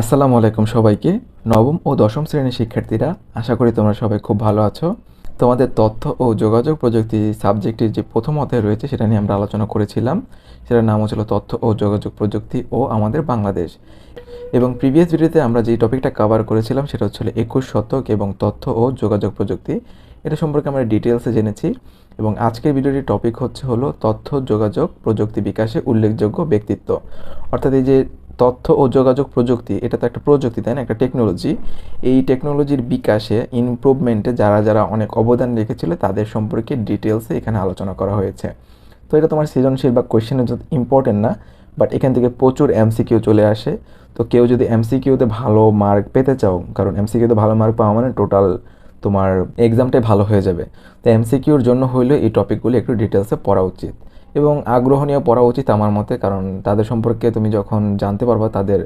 আসসালামু আলাইকুম সবাইকে। নবম ও দশম শ্রেণির শিক্ষার্থীরা, আশা করি তোমরা সবাই খুব ভালো আছো। তোমাদের তথ্য ও যোগাযোগ প্রযুক্তি সাবজেক্টের যে প্রথম অধ্যায় রয়েছে, সেটা নিয়ে আমরা আলোচনা করেছিলাম। সেটার নাম হচ্ছিল তথ্য ও যোগাযোগ প্রযুক্তি ও আমাদের বাংলাদেশ। এবং প্রিভিয়াস ভিডিওতে আমরা যে টপিকটা কভার করেছিলাম, সেটা হচ্ছিল একুশ শতক এবং তথ্য ও যোগাযোগ প্রযুক্তি। এটা সম্পর্কে আমরা ডিটেলসে জেনেছি। এবং আজকের ভিডিওটির টপিক হচ্ছে হলো তথ্য, যোগাযোগ প্রযুক্তি বিকাশে উল্লেখযোগ্য ব্যক্তিত্ব। অর্থাৎ এই যে তথ্য ও যোগাযোগ প্রযুক্তি, এটা তো একটা প্রযুক্তি, তাই না? একটা টেকনোলজি এই টেকনোলজির বিকাশে ইমপ্রুভমেন্টে যারা যারা অনেক অবদান রেখেছিল, তাদের সম্পর্কে ডিটেলসে এখানে আলোচনা করা হয়েছে। তো এটা তোমার সৃজনশীল বা কোয়েশ্চেনের জন্য ইম্পর্টেন্ট না বাট এখান থেকে প্রচুর এমসিকিউ চলে আসে। তো কেউ যদি এমসিকিউতে ভালো মার্ক পেতে চাও, কারণ এমসিকিউতে ভালো মার্ক পাওয়া মানে টোটাল তোমার এক্সামটাই ভালো হয়ে যাবে। তো এমসিকিউর জন্য হইলে এই টপিকগুলি একটু ডিটেলসে পড়া উচিত। এবং আগ্রহ নিয়ে পড়া উচিত আমার মতে, কারণ তাদের সম্পর্কে তুমি যখন জানতে পারবা তাদের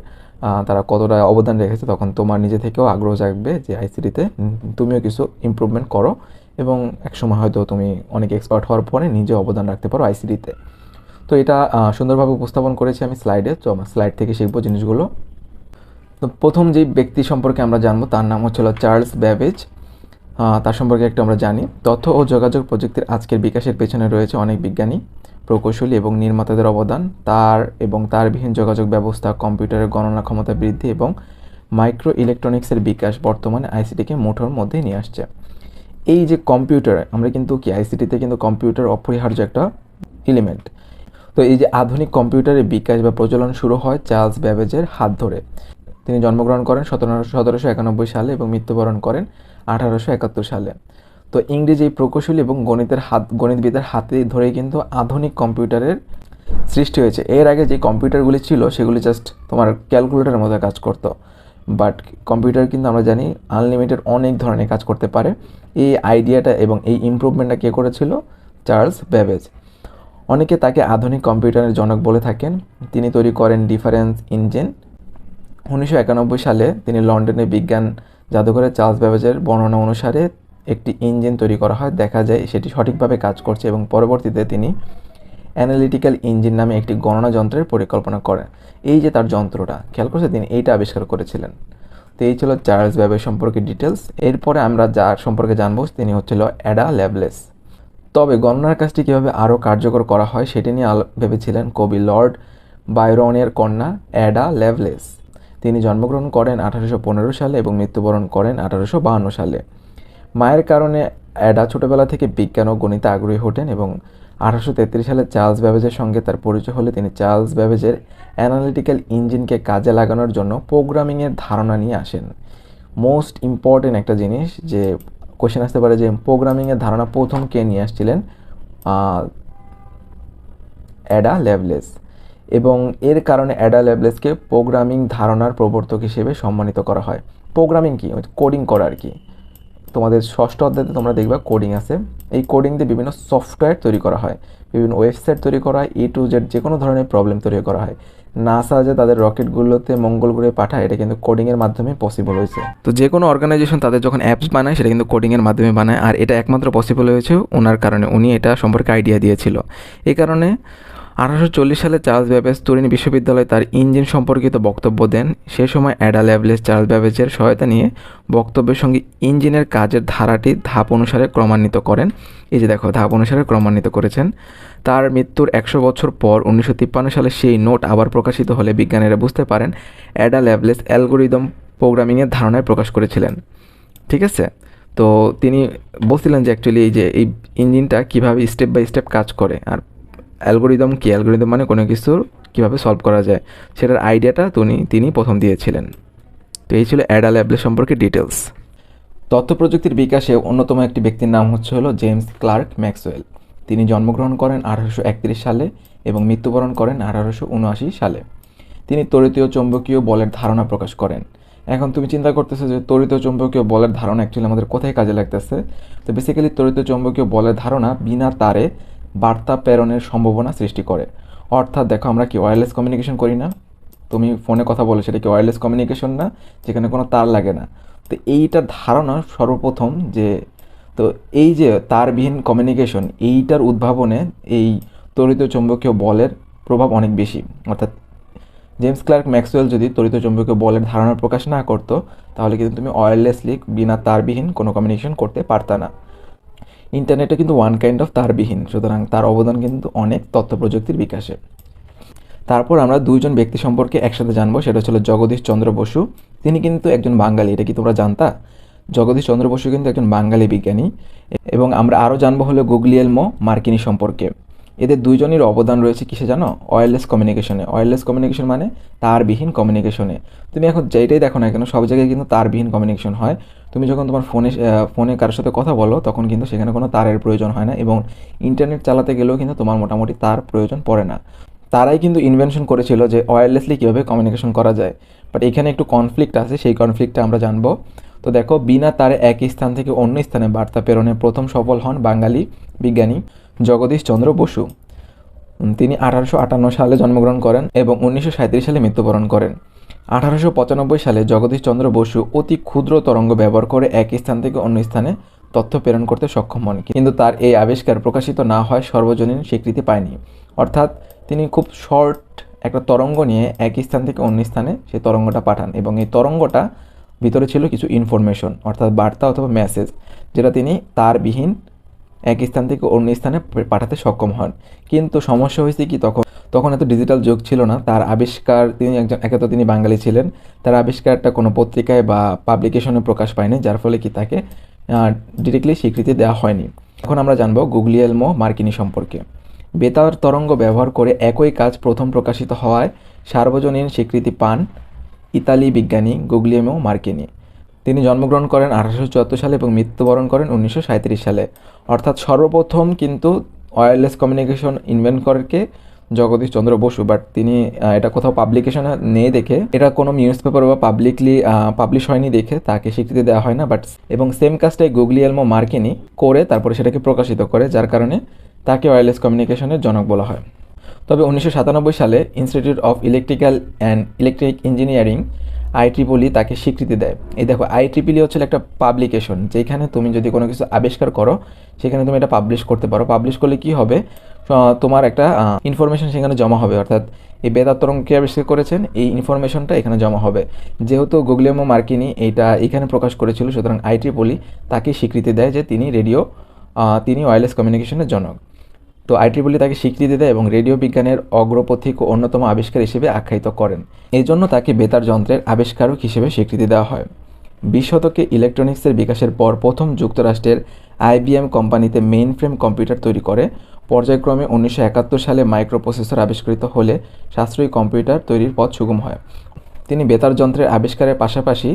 তারা কতটা অবদান রেখেছে, তখন তোমার নিজে থেকেও আগ্রহ জাগবে যে আইসিটিতে তুমিও কিছু ইমপ্রুভমেন্ট করো এবং একসময় হয়তো তুমি অনেক এক্সপার্ট হওয়ার পরে নিজে অবদান রাখতে পারো আইসিটিতে তো। এটা সুন্দরভাবে উপস্থাপন করেছি আমি স্লাইডে তো আমার স্লাইড থেকে শিখব জিনিসগুলো। তো প্রথম যেই ব্যক্তি সম্পর্কে আমরা জানব, তার নাম হচ্ছিল চার্লস ব্যাবেজ। তার সম্পর্কে একটু আমরা জানি। তথ্য ও যোগাযোগ প্রযুক্তির আজকের বিকাশের পেছনে রয়েছে অনেক বিজ্ঞানী, প্রকৌশলী এবং নির্মাতাদের অবদান। তার এবং তার বিহীন যোগাযোগ ব্যবস্থা, কম্পিউটারের গণনা ক্ষমতা বৃদ্ধি এবং মাইক্রো ইলেকট্রনিক্সের বিকাশ বর্তমানে আইসিটিকে মুঠোর মধ্যে নিয়ে আসছে। এই যে কম্পিউটার, আমরা কিন্তু কি, আইসিটিতে কিন্তু কম্পিউটার অপরিহার্য একটা এলিমেন্ট তো এই যে আধুনিক কম্পিউটারের বিকাশ বা প্রচলন শুরু হয় চার্লস ব্যাবেজের হাত ধরে। তিনি জন্মগ্রহণ করেন সতেরো সতেরোশো একানব্বই সালে এবং মৃত্যুবরণ করেন আঠারোশো একাত্তর সালে। তো ইংরেজি প্রকৌশলী এবং গণিতের হাত গণিতবিদের হাতে ধরেই কিন্তু আধুনিক কম্পিউটারের সৃষ্টি হয়েছে। এর আগে যে কম্পিউটারগুলি ছিল, সেগুলি জাস্ট তোমার ক্যালকুলেটারের মতো কাজ করতো। বাট কম্পিউটার কিন্তু আমরা জানি আনলিমিটেড অনেক ধরনের কাজ করতে পারে। এই আইডিয়াটা এবং এই ইমপ্রুভমেন্টটা কে করেছিল? Charles Babbage. অনেকে তাকে আধুনিক কম্পিউটারের জনক বলে থাকেন। তিনি তৈরি করেন ডিফারেন্স ইঞ্জিন উনিশশো একানব্বই সালে তিনি লন্ডনের বিজ্ঞান জাদুঘরে চার্লস ব্যাবেজের বর্ণনা অনুসারে একটি ইঞ্জিন তৈরি করা হয়। দেখা যায় সেটি সঠিকভাবে কাজ করছে এবং পরবর্তীতে তিনি অ্যানালিটিক্যাল ইঞ্জিন নামে একটি গণনা যন্ত্রের পরিকল্পনা করেন। এই যে তার যন্ত্রটা, খেয়াল করছে তিনি এইটা আবিষ্কার করেছিলেন। তো এই ছিল চার্লস ব্যাবের সম্পর্কে ডিটেলস এরপরে আমরা যার সম্পর্কে জানব, তিনি হচ্ছিল অ্যাডা ল্যাবলেস তবে গণনার কাজটি কীভাবে আরও কার্যকর করা হয় সেটি নিয়ে ভেবেছিলেন কবি লর্ড বাইরনের কন্যা অ্যাডা ল্যাভলেস। তিনি জন্মগ্রহণ করেন আঠারোশো পনেরো সালে এবং মৃত্যুবরণ করেন আঠারোশো সালে। মায়ের কারণে অ্যাডা ছোটোবেলা থেকে বিজ্ঞান ও গণিতে আগ্রহী হতেন এবং আঠারোশো তেত্রিশ সালে চার্লস ব্যাবেজের সঙ্গে তার পরিচয় হলে তিনি চার্লস ব্যাবেজের অ্যানালিটিক্যাল ইঞ্জিনকে কাজে লাগানোর জন্য প্রোগ্রামিংয়ের ধারণা নিয়ে আসেন। মোস্ট ইম্পর্টেন্ট একটা জিনিস যে কোশ্চেন আসতে পারে যে প্রোগ্রামিংয়ের ধারণা প্রথম কে নিয়ে আসছিলেন? অ্যাডা লেভলেস এবং এর কারণে অ্যাডা লেভলেসকে প্রোগ্রামিং ধারণার প্রবর্তক হিসেবে সম্মানিত করা হয়। প্রোগ্রামিং কি? কোডিং করা আর কি। তোমাদের ষষ্ঠ অধ্যায়তে তোমরা দেখবা কোডিং আছে। এই কোডিং দিয়ে বিভিন্ন সফটওয়্যার তৈরি করা হয়। বিভিন্ন ওয়েবসাইট তৈরি করা হয়। এ টু জেড যে কোনো ধরনের প্রবলেম তৈরি করা হয়। নাসা যে তাদের রকেটগুলোতে মঙ্গল গ্রহে পাঠায়, এটা কিন্তু কোডিংয়ের মাধ্যমে পসিবল হয়েছে। তো যে কোনো অর্গানাইজেশন তাদের যখন অ্যাপস বানায়, সেটা কিন্তু কোডিংয়ের মাধ্যমে বানায়। আর এটা একমাত্র পসিবল হয়েছে। ওনার কারণে উনি এটা সম্পর্কে আইডিয়া দিয়েছিল। এই কারণে আঠারোশো চল্লিশ সালে চার্লস ব্যাবেজ তুরিন বিশ্ববিদ্যালয়ে তার ইঞ্জিন সম্পর্কিত বক্তব্য দেন। সে সময় অ্যাডা ল্যাবলেস চার্লস ব্যাবেজের সহায়তা নিয়ে বক্তব্যের সঙ্গে ইঞ্জিনের কাজের ধারাটি ধাপ অনুসারে ক্রমান্বিত করেন। এই যে দেখো, ধাপ অনুসারে ক্রমান্বিত করেছেন। তার মৃত্যুর একশো বছর পর উনিশশো তিপ্পান্ন সালে সেই নোট আবার প্রকাশিত হলে বিজ্ঞানীরা বুঝতে পারেন, অ্যাডা ল্যাবলেস অ্যালগোরিদম প্রোগ্রামিংয়ের ধারণায় প্রকাশ করেছিলেন। ঠিক আছে? তো তিনি বলছিলেন যে অ্যাকচুয়ালি এই যে, এই ইঞ্জিনটা কীভাবে স্টেপ বাই স্টেপ কাজ করে। আর অ্যালগোরিদম কি? অ্যালগোরিদম মানে কোনো কিছুর কীভাবে সলভ করা যায়? সেটার আইডিয়াটা তিনি তিনি প্রথম দিয়েছিলেন। তো এই ছিল অ্যাডা ল্যাবলেস সম্পর্কে ডিটেলস তথ্য প্রযুক্তির বিকাশে অন্যতম একটি ব্যক্তির নাম হচ্ছে হলো জেমস ক্লার্ক ম্যাক্সওয়েল তিনি জন্মগ্রহণ করেন আঠারোশো একত্রিশ সালে এবং মৃত্যুবরণ করেন আঠারোশো উনআশি সালে। তিনি তরিতীয় চৌম্বকীয় বলের ধারণা প্রকাশ করেন। এখন তুমি চিন্তা করতেছো যে তরিত চৌম্বকীয় বলের ধারণা অ্যাকচুয়ালি আমাদের কোথায় কাজে লাগতেছে? তো বেসিক্যালি তরিত চৌম্বকীয় বলের ধারণা বিনা তারে বার্তা প্রেরণের সম্ভাবনা সৃষ্টি করে। অর্থাৎ দেখো, আমরা কি ওয়্যারলেস কমিউনিকেশন করি না? তুমি ফোনে কথা বলো, সেটা কি ওয়্যারলেস কমিউনিকেশন না? যেখানে কোনো তার লাগে না। তো এইটার ধারণা সর্বপ্রথম যে, তো এই যে তারবিহীন কমিউনিকেশন এইটার উদ্ভাবনে এই তড়িৎ চৌম্বকীয় বলের প্রভাব অনেক বেশি। অর্থাৎ জেমস ক্লার্ক ম্যাক্সওয়েল যদি তড়িৎ চৌম্বকীয় বলের ধারণা প্রকাশ না করতো, তাহলে কিন্তু তুমি ওয়্যারলেসলি বিনা তারবিহীন কোনো কমিউনিকেশন করতে পারতা না। ইন্টারনেটে কিন্তু ওয়ান কাইন্ড অফ তারবিহীন, সুতরাং তার অবদান কিন্তু অনেক তথ্য প্রযুক্তির বিকাশে। তারপর আমরা দুইজন ব্যক্তি সম্পর্কে একসাথে জানব, সেটা হচ্ছিল জগদীশ চন্দ্র বসু। তিনি কিন্তু একজন বাঙালি, এটা কি তোমরা জানতা? জগদীশ চন্দ্র বসু কিন্তু একজন বাঙালি বিজ্ঞানী। এবং আমরা আরও জানব হলো গুগলিয়েলমো মার্কিনি সম্পর্কে। এদের দুইজনের অবদান রয়েছে কিসে জানো? ওয়্যারলেস কমিউনিকেশনে ওয়্যারলেস কমিউনিকেশন মানে তারবিহীন কমিউনিকেশনে তুমি এখন যেটাই দেখো না কেন, সব জায়গায় কিন্তু তারবিহীন কমিউনিকেশন হয়। তুমি যখন তোমার ফোনে ফোনে কারোর সাথে কথা বলো, তখন কিন্তু সেখানে কোনো তারের প্রয়োজন হয় না এবং ইন্টারনেট চালাতে গেলেও কিন্তু তোমার মোটামুটি তার প্রয়োজন পড়ে না। তারাই কিন্তু ইনভেনশন করেছিল যে ওয়্যারলেসলি কীভাবে কমিউনিকেশন করা যায়। বাট এখানে একটু কনফ্লিক্ট আছে, সেই কনফ্লিক্টটা আমরা জানব। তো দেখো, বিনা তারে এক স্থান থেকে অন্য স্থানে বার্তা প্রেরণে প্রথম সফল হন বাঙালি বিজ্ঞানী জগদীশ চন্দ্র বসু। তিনি আঠারোশো আটান্ন সালে জন্মগ্রহণ করেন এবং উনিশশো সাঁইত্রিশ সালে মৃত্যুবরণ করেন। আঠারোশো পঁচানব্বই সালে জগদীশ চন্দ্র বসু অতি ক্ষুদ্র তরঙ্গ ব্যবহার করে এক স্থান থেকে অন্য স্থানে তথ্য প্রেরণ করতে সক্ষম হন, কিন্তু তার এই আবিষ্কার প্রকাশিত না হয় সর্বজনীন স্বীকৃতি পায়নি। অর্থাৎ তিনি খুব শর্ট একটা তরঙ্গ নিয়ে এক স্থান থেকে অন্য স্থানে সেই তরঙ্গটা পাঠান এবং এই তরঙ্গটা ভিতরে ছিল কিছু ইনফরমেশন অর্থাৎ বার্তা অথবা মেসেজ যেটা তিনি তারবিহীন এক স্থান থেকে অন্য স্থানে পাঠাতে সক্ষম হন। কিন্তু সমস্যা হয়েছে কি তখন তখন এত ডিজিটাল যুগ ছিল না। তার আবিষ্কার তিনি একজন একে তো তিনি বাঙালি ছিলেন। তার আবিষ্কারটা কোনো পত্রিকায় বা পাবলিকেশনে প্রকাশ পায়নি, যার ফলে কি তাকে ডিরেক্টলি স্বীকৃতি দেওয়া হয়নি। এখন আমরা জানব গুগলিয়েলমো মার্কিনি সম্পর্কে। বেতার তরঙ্গ ব্যবহার করে একই কাজ প্রথম প্রকাশিত হওয়ায় সার্বজনীন স্বীকৃতি পান ইতালি বিজ্ঞানী গুগলিয়েমো মার্কিনি। তিনি জন্মগ্রহণ করেন আঠারোশো চুয়াত্তর সালে এবং মৃত্যুবরণ করেন উনিশশো সাঁইত্রিশ সালে। অর্থাৎ সর্বপ্রথম কিন্তু ওয়্যারলেস কমিউনিকেশন ইনভেন্ট করকে জগদীশ চন্দ্র বসু বাট তিনি এটা কোথাও পাবলিকেশনে নেই দেখে। এটা কোনো নিউজ পেপার বা পাবলিকলি পাবলিশ হয়নি দেখে, তাকে স্বীকৃতি দেওয়া হয় না বাট এবং সেম কাজটাই গুগলিয়ালমো মার্কিনি করে তারপরে সেটাকে প্রকাশিত করে, যার কারণে তাকে ওয়্যারলেস কমিউনিকেশনের জনক বলা হয়। তবে উনিশশো সাতানব্বই সালে institute of electrical and electric engineering I triple E তাকে স্বীকৃতি দেয়। এই দেখো, আইট্রিপলি হচ্ছে একটা পাবলিকেশন যেখানে তুমি যদি কোনো কিছু আবিষ্কার করো, সেখানে তুমি এটা পাবলিশ করতে পারো। পাবলিশ করলে কি হবে? তোমার একটা ইনফরমেশন সেখানে জমা হবে। অর্থাৎ এই বেদার তরঙ্গকে আবিষ্কার করেছেন, এই ইনফরমেশনটা এখানে জমা হবে। যেহেতু গুগলিয়ামো মার্কিনি এইটা এখানে প্রকাশ করেছিল, সুতরাং আইট্রিপলি তাকে স্বীকৃতি দেয় যে তিনি রেডিও তিনি ওয়্যারলেস কমিউনিকেশনের জনক। তো আইট্রিপলি তাকে স্বীকৃতি দেয় এবং রেডিও বিজ্ঞানের অগ্রপথিক ও অন্যতম আবিষ্কার হিসেবে আখ্যায়িত করেন। এই জন্য তাকে বেতার যন্ত্রের আবিষ্কারক হিসেবে স্বীকৃতি দেওয়া হয়। বিশ শতকে ইলেকট্রনিক্সের বিকাশের পর প্রথম যুক্তরাষ্ট্রের আইবিএম কোম্পানিতে মেইন ফ্রেম কম্পিউটার তৈরি করে। পর্যায়ক্রমে উনিশশো একাত্তর সালে মাইক্রোপ্রসেসর আবিষ্কৃত হলে সাশ্রয়ী কম্পিউটার তৈরির পথ সুগম হয়। তিনি বেতার যন্ত্রের আবিষ্কারের পাশাপাশি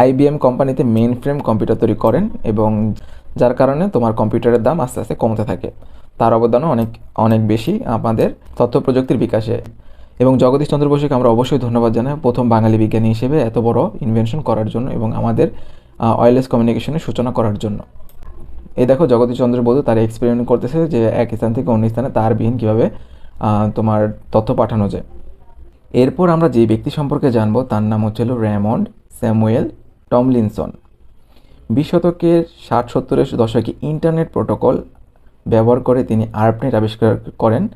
আইবিএম কোম্পানিতে মেইন ফ্রেম কম্পিউটার তৈরি করেন এবং যার কারণে তোমার কম্পিউটারের দাম আস্তে আস্তে কমতে থাকে। তার অবদানও অনেক অনেক বেশি আমাদের তথ্য প্রযুক্তির বিকাশে। এবং জগদীশ চন্দ্র বসুকে আমরা অবশ্যই ধন্যবাদ জানাই প্রথম বাঙালি বিজ্ঞানী হিসেবে এত বড় ইনভেনশন করার জন্য এবং আমাদের ওয়্যারলেস কমিউনিকেশনের সূচনা করার জন্য। এই দেখো জগদীশ চন্দ্র বসু তার এক্সপেরিমেন্ট করতেছে যে এক স্থান থেকে অন্য স্থানে তার বিহীন কীভাবে তোমার তথ্য পাঠানো যায়। এরপর আমরা যে ব্যক্তি সম্পর্কে জানব তার নাম হচ্ছিল র্যামন্ড স্যামুয়েল টমলিনসন। বিশ শতকের ষাট সত্তরের দশকে ইন্টারনেট প্রোটোকল ব্যবহার করে তিনি আর্পনেট আবিষ্কার করেন।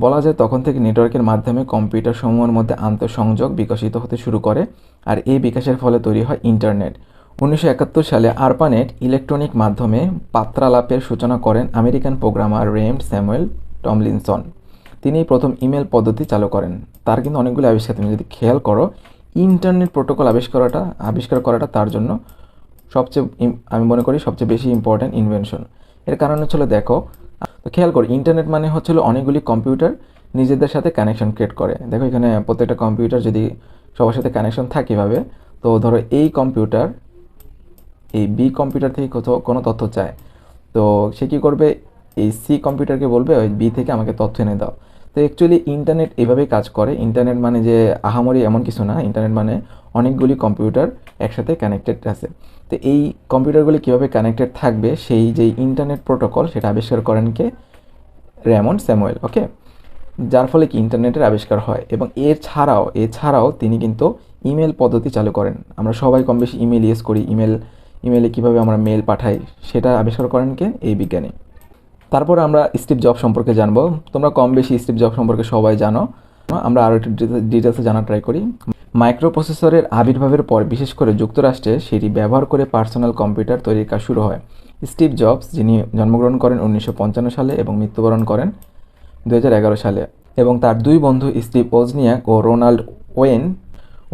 বলা যায় তখন থেকে নেটওয়ার্কের মাধ্যমে কম্পিউটার সমূহের মধ্যে আন্তঃসংযোগ বিকশিত হতে শুরু করে আর এই বিকাশের ফলে তৈরি হয় ইন্টারনেট। উনিশশো একাত্তর সালে আরপানেট ইলেকট্রনিক মাধ্যমে পাত্রালাপের সূচনা করেন American programmer Raymond Samuel Tomlinson. তিনি প্রথম ইমেল পদ্ধতি চালু করেন। তার কিন্তু অনেকগুলো আবিষ্কার, তুমি যদি খেয়াল করো, ইন্টারনেট প্রোটোকল আবিষ্কারটা, আবিষ্কার করাটা তার জন্য সবচেয়ে, আমি মনে করি সবচেয়ে বেশি ইম্পর্ট্যান্ট ইনভেনশন এর কারণ হচ্ছিল দেখো, তো খেয়াল করো ইন্টারনেট মানে হচ্ছিল অনেকগুলি কম্পিউটার নিজেদের সাথে কানেকশন ক্রিয়েট করে। দেখো এখানে প্রত্যেকটা কম্পিউটার যদি সবার সাথে কানেকশন থাকে এভাবে, তো ধরো এই কম্পিউটার এই বি কম্পিউটার থেকে কোথাও কোনো তথ্য চায়। তো সে কী করবে? এই সি কম্পিউটারকে বলবে, ওই বি থেকে আমাকে তথ্য এনে দাও। তো অ্যাকচুয়ালি ইন্টারনেট এভাবেই কাজ করে। ইন্টারনেট মানে যে আহামরি এমন কিছু না ইন্টারনেট মানে অনেকগুলি কম্পিউটার একসাথে কানেক্টেড আছে। তো এই কম্পিউটারগুলি কীভাবে কানেক্টেড থাকবে, সেই যে ইন্টারনেট প্রোটোকল সেটা আবিষ্কার করেন কে? র্যামন স্যামুয়েল ওকে যার ফলে কি ইন্টারনেটের আবিষ্কার হয় এবং এর এছাড়াও এছাড়াও তিনি কিন্তু ইমেল পদ্ধতি চালু করেন। আমরা সবাই কম বেশি ইমেল ইউজ করি। ইমেল, ইমেলে কীভাবে আমরা মেল পাঠাই, সেটা আবিষ্কার করেন কে? এই বিজ্ঞানী। তারপর আমরা স্টিভ জব সম্পর্কে জানব। তোমরা কম বেশি স্টিভ জব সম্পর্কে সবাই জানো। আমরা আরও একটু ডিটেলসে জানা ট্রাই করি। মাইক্রো প্রসেসরের আবির্ভাবের পর বিশেষ করে যুক্তরাষ্ট্রে সেটি ব্যবহার করে পার্সোনাল কম্পিউটার তৈরির কাজ শুরু হয়। স্টিভ জবস যিনি জন্মগ্রহণ করেন উনিশশো পঞ্চান্ন সালে এবং মৃত্যুবরণ করেন দু হাজার এগারো সালে, এবং তার দুই বন্ধু স্টিভ ওজনিয়াক ও রোনাল্ড ওয়েন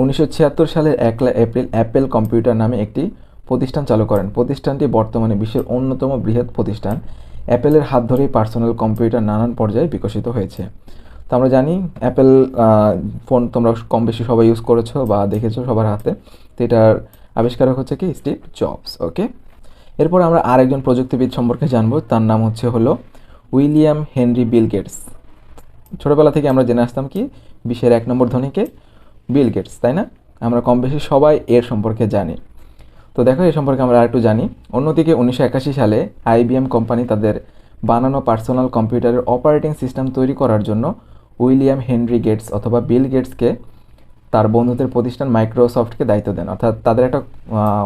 উনিশশো সালের একলা এপ্রিল অ্যাপেল কম্পিউটার নামে একটি প্রতিষ্ঠান চালু করেন। প্রতিষ্ঠানটি বর্তমানে বিশ্বের অন্যতম বৃহৎ প্রতিষ্ঠান। অ্যাপেলের হাত ধরেই পার্সোনাল কম্পিউটার নানান পর্যায়ে বিকশিত হয়েছে। তো আমরা জানি, অ্যাপেল ফোন তোমরা কম বেশি সবাই ইউজ করেছ বা দেখেছ সবার হাতে। তো এটার আবিষ্কারক হচ্ছে কি? স্টিভ জবস ওকে এরপর আমরা আরেকজন প্রযুক্তিবিদ সম্পর্কে জানব, তার নাম হচ্ছে হলো উইলিয়াম হেনরি বিল গেটস। ছোটোবেলা থেকে আমরা জেনে আসতাম কি? বিশ্বের এক নম্বর ধনীকে, বিল গেটস, তাই না? আমরা কম বেশি সবাই এর সম্পর্কে জানি। তো দেখো, এ সম্পর্কে আমরা আরেকটু জানি। অন্যদিকে উনিশশো একাশি সালে আইবিএম কোম্পানি তাদের বানানো পার্সোনাল কম্পিউটারের অপারেটিং সিস্টেম তৈরি করার জন্য উইলিয়াম হেনরি গেটস অথবা বিল গেটসকে তার বন্ধুদের প্রতিষ্ঠান মাইক্রোসফটকে দায়িত্ব দেন। অর্থাৎ তাদের একটা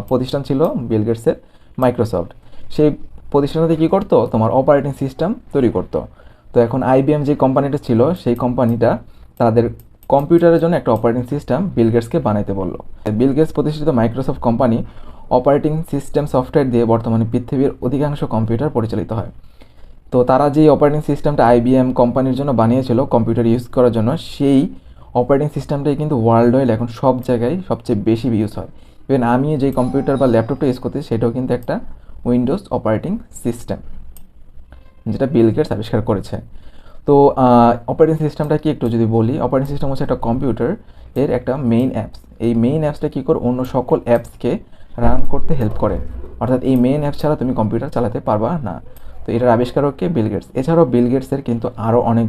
প্রতিষ্ঠান ছিল বিল গেটসের মাইক্রোসফট। সেই প্রতিষ্ঠানতে কী করতো? তোমার অপারেটিং সিস্টেম তৈরি করতো। তো এখন আইবিএম যে কোম্পানিটা ছিল, সেই কোম্পানিটা তাদের কম্পিউটারের জন্য একটা অপারেটিং সিস্টেম বিল গেটসকে বানাইতে বলল। বিল গেটস প্রতিষ্ঠিত Microsoft company operating system software দিয়ে বর্তমানে পৃথিবীর অধিকাংশ কম্পিউটার পরিচালিত হয়। তো তারা যে অপারেটিং সিস্টেমটা আইবিএম কোম্পানির জন্য বানিয়েছিল, কম্পিউটার ইউজ করার জন্য, সেই অপারেটিং সিস্টেমটাই কিন্তু ওয়ার্ল্ড ওয়াইড এখন সব জায়গায় সবচেয়ে বেশি ইউজ হয়। ইভেন আমি যে কম্পিউটার বা ল্যাপটপটা ইউজ করতেছি, সেটাও কিন্তু একটা উইন্ডোজ অপারেটিং সিস্টেম যেটা বিল গেটস আবিষ্কার করেছে। তো অপারেটিং সিস্টেমটা কি একটু যদি বলি অপারেটিং সিস্টেম হচ্ছে একটা কম্পিউটার এর একটা মেইন অ্যাপস এই মেইন অ্যাপসটা কী করে অন্য সকল অ্যাপসকে রান করতে হেল্প করে। অর্থাৎ এই মেন অ্যাপ ছাড়া তুমি কম্পিউটার চালাতে পারবা না। তো এটার আবিষ্কারককে বিল গেটস এছাড়াও বিল গেটসের কিন্তু আরও অনেক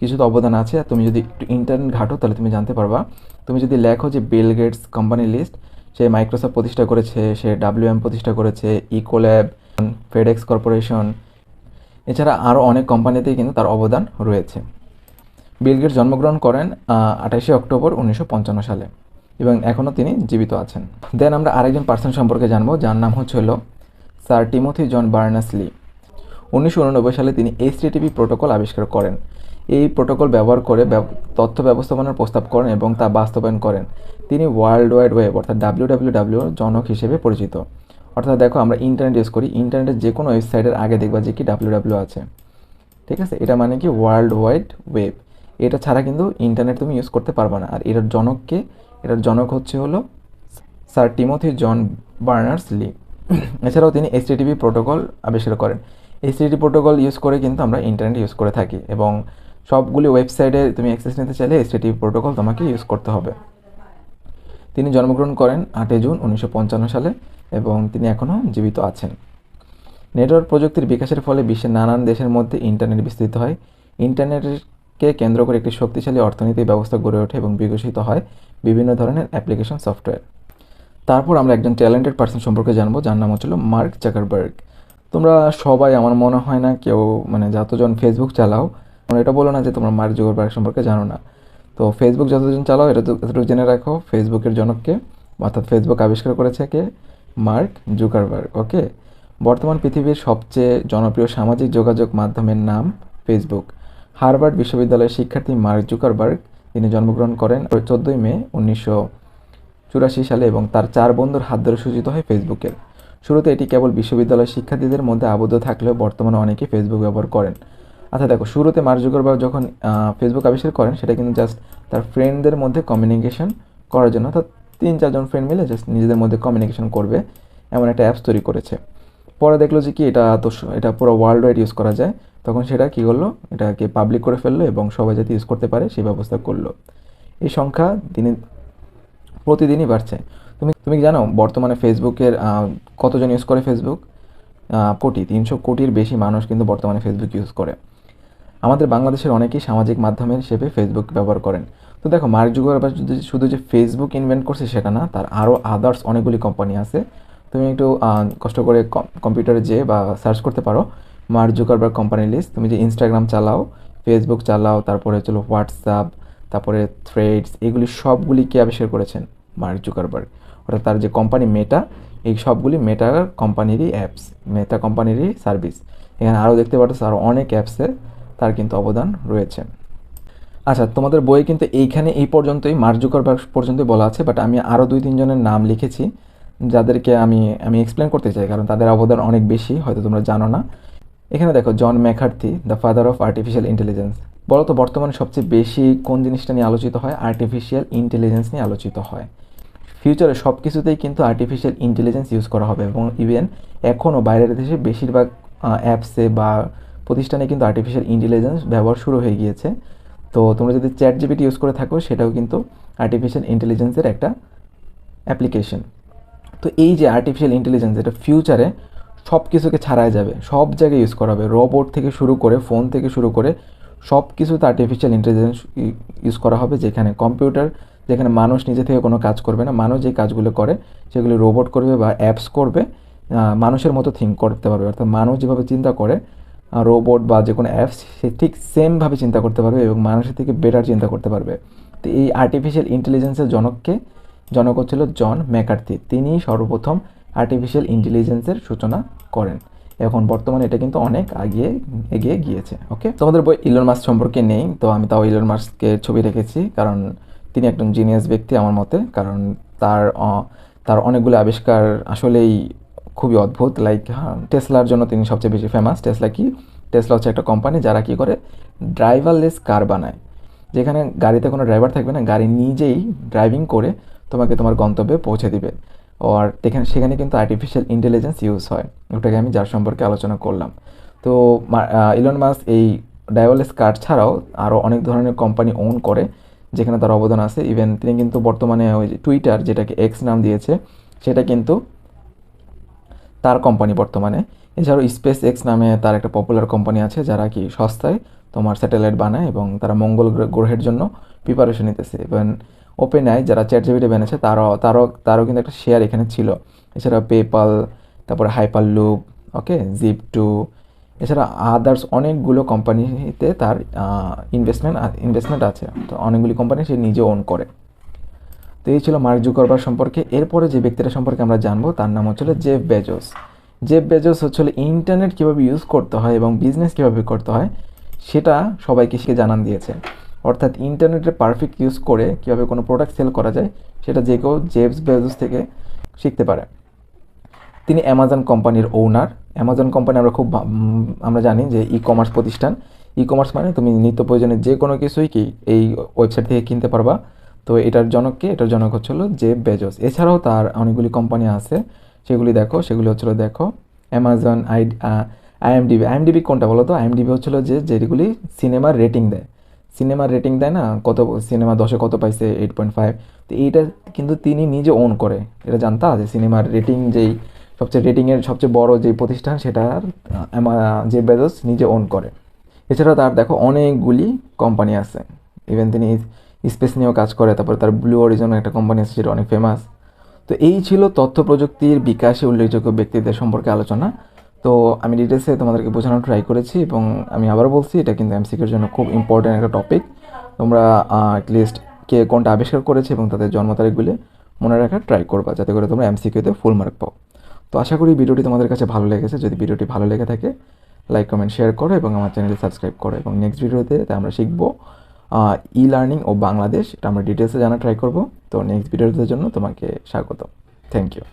কিছু তো অবদান আছে। তুমি যদি একটু ইন্টারনেট ঘাটো, তাহলে তুমি জানতে পারবা। তুমি যদি লেখো যে বিল গেটস কোম্পানি লিস্ট সে মাইক্রোসফট প্রতিষ্ঠা করেছে, সে ডাব্লিউ এম প্রতিষ্ঠা করেছে ইকোল্যাব ফেডেক্স কর্পোরেশন এছাড়া আরও অনেক কোম্পানিতেই কিন্তু তার অবদান রয়েছে। বিল গেটস জন্মগ্রহণ করেন আঠাশে অক্টোবর উনিশশো পঞ্চান্ন সালে। এবং এখনও তিনি জীবিত আছেন। দেন আমরা আরেকজন পার্সন সম্পর্কে জানব, যার নাম হচ্ছে হলো স্যার টিমোথি জন বার্নাসলি উনিশশো উননব্বই সালে তিনি এইচটিটিপি প্রোটোকল আবিষ্কার করেন। এই প্রোটোকল ব্যবহার করে তথ্য ব্যবস্থাপনার প্রস্তাব করেন এবং তা বাস্তবায়ন করেন। তিনি ওয়ার্ল্ড ওয়াইড ওয়েব অর্থাৎ ডাব্লিউ ডাব্লিউ ডাব্লিউ জনক হিসেবে পরিচিত। অর্থাৎ দেখো আমরা ইন্টারনেট ইউজ করি ইন্টারনেটের যে কোনো ওয়েবসাইটের আগে দেখবা যে কি ডাব্লিউ ডাব্লিউ আছে। ঠিক আছে? এটা মানে কি ওয়ার্ল্ড ওয়াইড ওয়েব এটা ছাড়া কিন্তু ইন্টারনেট তুমি ইউজ করতে পারবে না। আর এটার জনককে এটার জনক হচ্ছে হলো sir Timothy John Berners Lee. এছাড়াও তিনি এইচটিটিপি প্রোটোকল আবিষ্কার করেন। এইচটিটি প্রোটোকল ইউজ করে কিন্তু আমরা ইন্টারনেট ইউজ করে থাকি এবং সবগুলি ওয়েবসাইটে তুমি অ্যাক্সেস নিতে চাইলে এইচটিটিপি প্রোটোকল তোমাকে ইউজ করতে হবে। তিনি জন্মগ্রহণ করেন আটই জুন উনিশশো পঞ্চান্ন সালে এবং তিনি এখনও জীবিত আছেন। নেটওয়ার্ক প্রযুক্তির বিকাশের ফলে বিশ্বের নানান দেশের মধ্যে ইন্টারনেট বিস্তৃত হয়। ইন্টারনেটকে কেন্দ্র করে একটি শক্তিশালী অর্থনৈতিক ব্যবস্থা গড়ে ওঠে এবং বিকশিত হয় বিভিন্ন ধরনের অ্যাপ্লিকেশন সফটওয়্যার তারপর আমরা একজন ট্যালেন্টেড পার্সন সম্পর্কে জানব, যার নাম হচ্ছিল মার্ক জাকারবার্গ। তোমরা সবাই আমার মনে হয় না কেউ মানে যতজন ফেসবুক চালাও তোমরা এটা বলো না যে তোমরা মার্ক জাকারবার্গ সম্পর্কে জানো না। তো ফেসবুক যতজন চালাও, এটা এতটুকু জেনে রাখো ফেসবুকের জনককে অর্থাৎ ফেসবুক আবিষ্কার করেছে কে? মার্ক জুকারবার্গ ওকে বর্তমান পৃথিবীর সবচেয়ে জনপ্রিয় সামাজিক যোগাযোগ মাধ্যমের নাম ফেসবুক হার্ভার্ড বিশ্ববিদ্যালয়ের শিক্ষার্থী মার্ক জুকারবার্গ, তিনি জন্মগ্রহণ করেন চোদ্দোই মে উনিশশো চুরাশি সালে এবং তার চার বন্ধুর হাত ধরে সূচিত হয় ফেসবুকের শুরুতে এটি কেবল বিশ্ববিদ্যালয়ের শিক্ষার্থীদের মধ্যে আবদ্ধ থাকলেও বর্তমানে অনেকে ফেসবুক ব্যবহার করেন। আচ্ছা দেখো, শুরুতে মার্ক জুকারবার্গ যখন ফেসবুক আবিষ্কার করেন, সেটা কিন্তু জাস্ট তার ফ্রেন্ডদের মধ্যে কমিউনিকেশন করার জন্য। অর্থাৎ তিন, চারজন ফ্রেন্ড মিলে জাস্ট নিজেদের মধ্যে কমিউনিকেশন করবে। এমন একটা অ্যাপস তৈরি করেছে। পরে দেখল যে কি এটা তো এটা পুরো ওয়ার্ল্ড ওয়াইড ইউজ করা যায়। তখন সেটা কী করল? এটাকে পাবলিক করে ফেলল এবং সবাই যাতে ইউজ করতে পারে সেই ব্যবস্থা করল। এই সংখ্যা দিনে প্রতিদিনই বাড়ছে। তুমি তুমি জানো, বর্তমানে ফেসবুকের কতজন ইউজ করে ফেসবুক কোটি, তিনশো কোটির বেশি মানুষ কিন্তু বর্তমানে ফেসবুক ইউজ করে। আমাদের বাংলাদেশের অনেকেই সামাজিক মাধ্যমের হিসেবে ফেসবুক ব্যবহার করেন। তো দেখো, মার্ক জুকারবার্গ শুধু যে ফেসবুক ইনভেন্ট করছে সেটা না, তার আরও আদার্স অনেকগুলি কোম্পানি আছে। তুমি একটু কষ্ট করে কম্পিউটারে যেয়ে বা সার্চ করতে পারো। মার্ক জুকারবার্গ কোম্পানি লিস্ট তুমি যে ইনস্টাগ্রাম চালাও ফেসবুক চালাও, তারপরে চলো হোয়াটসঅ্যাপ তারপরে থ্রেডস এগুলি সবগুলি কে আবিষ্কার করেছেন? Mark Zuckerberg. অর্থাৎ তার যে কোম্পানি মেটা এই সবগুলি মেটা কোম্পানিরই অ্যাপস মেটা কোম্পানিরই সার্ভিস এখানে আরও দেখতে পাচ্ছ আরও অনেক অ্যাপসে তার কিন্তু অবদান রয়েছে। আচ্ছা তোমাদের বইয়ে কিন্তু এইখানে এই পর্যন্তই, মার্ক জুকারবার্গ পর্যন্তই বলা আছে বাট আমি আরও দুই, তিনজনের নাম লিখেছি। যাদেরকে আমি আমি এক্সপ্লেন করতে চাই, কারণ তাদের অবদান অনেক বেশি, হয়তো তোমরা জানো না। এখানে দেখো, John McCarthy the father of artificial intelligence বলো তো, বর্তমানে সবচেয়ে বেশি কোন জিনিসটা নিয়ে আলোচিত হয়? আর্টিফিশিয়াল ইন্টেলিজেন্স নিয়ে আলোচিত হয়। ফিউচারে সব কিছুতেই কিন্তু আর্টিফিশিয়াল ইন্টেলিজেন্স ইউজ করা হবে, এবং ইভেন এখনও বাইরের দেশে বেশিরভাগ অ্যাপসে বা প্রতিষ্ঠানে কিন্তু আর্টিফিশিয়াল ইন্টেলিজেন্স ব্যবহার শুরু হয়ে গিয়েছে। তো তোমরা যদি চ্যাট জিপিটি ইউজ করে থাকো, সেটাও কিন্তু আর্টিফিশিয়াল ইন্টেলিজেন্সের একটা অ্যাপ্লিকেশন তো এই যে আর্টিফিশিয়াল ইন্টেলিজেন্স এটা ফিউচারে সব কিছুকে ছাড়াই যাবে। সব জায়গায় ইউজ করা হবে। রোবট থেকে শুরু করে ফোন থেকে শুরু করে সব কিছুতে আর্টিফিশিয়াল ইন্টেলিজেন্স ইউজ করা হবে যেখানে কম্পিউটার যেখানে মানুষ নিজে থেকে কোনো কাজ করবে না। মানুষ যে কাজগুলো করে, সেগুলো রোবট করবে বা অ্যাপস করবে মানুষের মতো থিঙ্ক করতে পারবে। অর্থাৎ মানুষ যেভাবে চিন্তা করে রোবট বা যে কোনো অ্যাপস সে ঠিক সেমভাবে চিন্তা করতে পারবে এবং মানুষের থেকে বেটার চিন্তা করতে পারবে। তো এই আর্টিফিশিয়াল ইন্টেলিজেন্সের জনককে জনক ছিল জন ম্যাকার্থি। তিনি সর্বপ্রথম আর্টিফিশিয়াল ইন্টেলিজেন্সের সূচনা করেন। এখন বর্তমানে এটা কিন্তু অনেক আগিয়ে, এগিয়ে গিয়েছে ওকে তোমাদের বই ইলন মাস সম্পর্কে নেই, তো আমি তাও ইলন মাস্ককে ছবি রেখেছি, কারণ তিনি একজন জিনিয়াস ব্যক্তি আমার মতে, কারণ তার তার অনেকগুলো আবিষ্কার আসলেই খুবই অদ্ভুত লাইক টেসলার জন্য তিনি সবচেয়ে বেশি ফেমাস টেসলা কি? টেসলা হচ্ছে একটা কোম্পানি যারা কি করে? ড্রাইভারলেস কার বানায়। যেখানে গাড়িতে কোনো ড্রাইভার থাকবে না, গাড়ি নিজেই ড্রাইভিং করে তোমাকে তোমার গন্তব্যে পৌঁছে দিবে। আর সেখানে সেখানে কিন্তু আর্টিফিশিয়াল ইন্টেলিজেন্স ইউজ হয়। ওটাকে আমি যার সম্পর্কে আলোচনা করলাম। তো ইলন মাস এই ড্রাইভারলেস কার্ড ছাড়াও আরও অনেক ধরনের কোম্পানি ওন করে, যেখানে তার অবদান আছে। ইভেন তিনি কিন্তু বর্তমানে ওই টুইটার যেটাকে এক্স নাম দিয়েছে, সেটা কিন্তু তার কোম্পানি বর্তমানে। এছাড়াও স্পেস এক্স নামে তার একটা পপুলার কোম্পানি আছে, যারা কি সস্তায় তোমার স্যাটেলাইট বানায় এবং তারা মঙ্গল গ্রহের জন্য প্রিপারেশন নিতেছে। এবং ওপেন আই যারা চ্যাট জিবিটি বানিয়েছে, তারও তারও তারও কিন্তু একটা শেয়ার এখানে ছিল। এছাড়া পেপাল তারপরে hyper loop okay zip two এছাড়া আদার্স অনেকগুলো কোম্পানিতে তার ইনভেস্টমেন্ট ইনভেস্টমেন্ট আছে। তো অনেকগুলি কোম্পানি সে নিজে ওন করে। তো এই ছিল মার্ক জুকারবার সম্পর্কে। এরপরে যে ব্যক্তিটা সম্পর্কে আমরা জানব, তার নাম হচ্ছিল জেফ বেজোস জেফ বেজোস হচ্ছিল ইন্টারনেট কীভাবে ইউজ করতে হয় এবং বিজনেস কীভাবে করতে হয়, সেটা সবাইকে সে জানান দিয়েছে। অর্থাৎ ইন্টারনেটের পারফেক্ট ইউজ করে কীভাবে কোনো প্রোডাক্ট সেল করা যায়, সেটা যে কেউ জেফস বেজোস থেকে শিখতে পারে। তিনি অ্যামাজন কোম্পানির ওনার অ্যামাজন কোম্পানি আমরা খুব আমরা জানি যে ই কমার্স প্রতিষ্ঠান। ই কমার্স মানে তুমি নিত্য প্রয়োজনের যে কোনো কিছুই কি এই ওয়েবসাইট থেকে কিনতে পারবা। তো এটার জনক কে এটার জনক হচ্ছিল যে বেজস এছাড়াও তার অনেকগুলি কোম্পানি আছে। সেগুলি দেখো, সেগুলি হচ্ছিল দেখো অ্যামাজন আই আইএমডিবি আইএমডিবি কোনটা বলো তো? আইএমডিবি হচ্ছিল যে যেগুলি সিনেমার রেটিং দেয়। সিনেমার রেটিং দেয় না, কত সিনেমা দশে কত পাইছে এইট পয়েন্ট ফাইভ তো এইটা কিন্তু তিনি নিজে ওন করে। এটা জানতা যে সিনেমার রেটিং যেই, সবচেয়ে রেটিংয়ের সবচেয়ে বড় যে প্রতিষ্ঠান সেটার যে বেজস নিজে ওন করে। এছাড়া তার দেখো অনেকগুলি কোম্পানি আছে। ইভেন তিনি স্পেস নিয়েও কাজ করে, তারপরে তার ব্লু অরিজন একটা কোম্পানি আছে, সেটা অনেক ফেমাস তো এই ছিল তথ্য প্রযুক্তির বিকাশে উল্লেখযোগ্য ব্যক্তিদের সম্পর্কে আলোচনা। তো আমি ডিটেলসে তোমাদেরকে বোঝানোর ট্রাই করেছি এবং আমি আবার বলছি, এটা কিন্তু এমসিকের জন্য খুব ইম্পর্ট্যান্ট একটা টপিক তোমরা অ্যাটলিস্ট কে কোনটা আবিষ্কার করেছে এবং তাদের জন্ম তারিখগুলি মনে রাখার ট্রাই করবা, যাতে করে তোমরা এমসিকিউতে ফুল মার্ক পাও। তো আশা করি ভিডিওটি তোমাদের কাছে ভালো লেগেছে। যদি ভিডিওটি ভালো লেগে থাকে লাইক কমেন্ট শেয়ার করো এবং আমার চ্যানেলে সাবস্ক্রাইব করো এবং নেক্সট ভিডিওতে আমরা শিখব ই লার্নিং ও বাংলাদেশ। এটা আমরা ডিটেলসে জানা ট্রাই করব। তো নেক্সট ভিডিওর জন্য তোমাকে স্বাগত থ্যাংক ইউ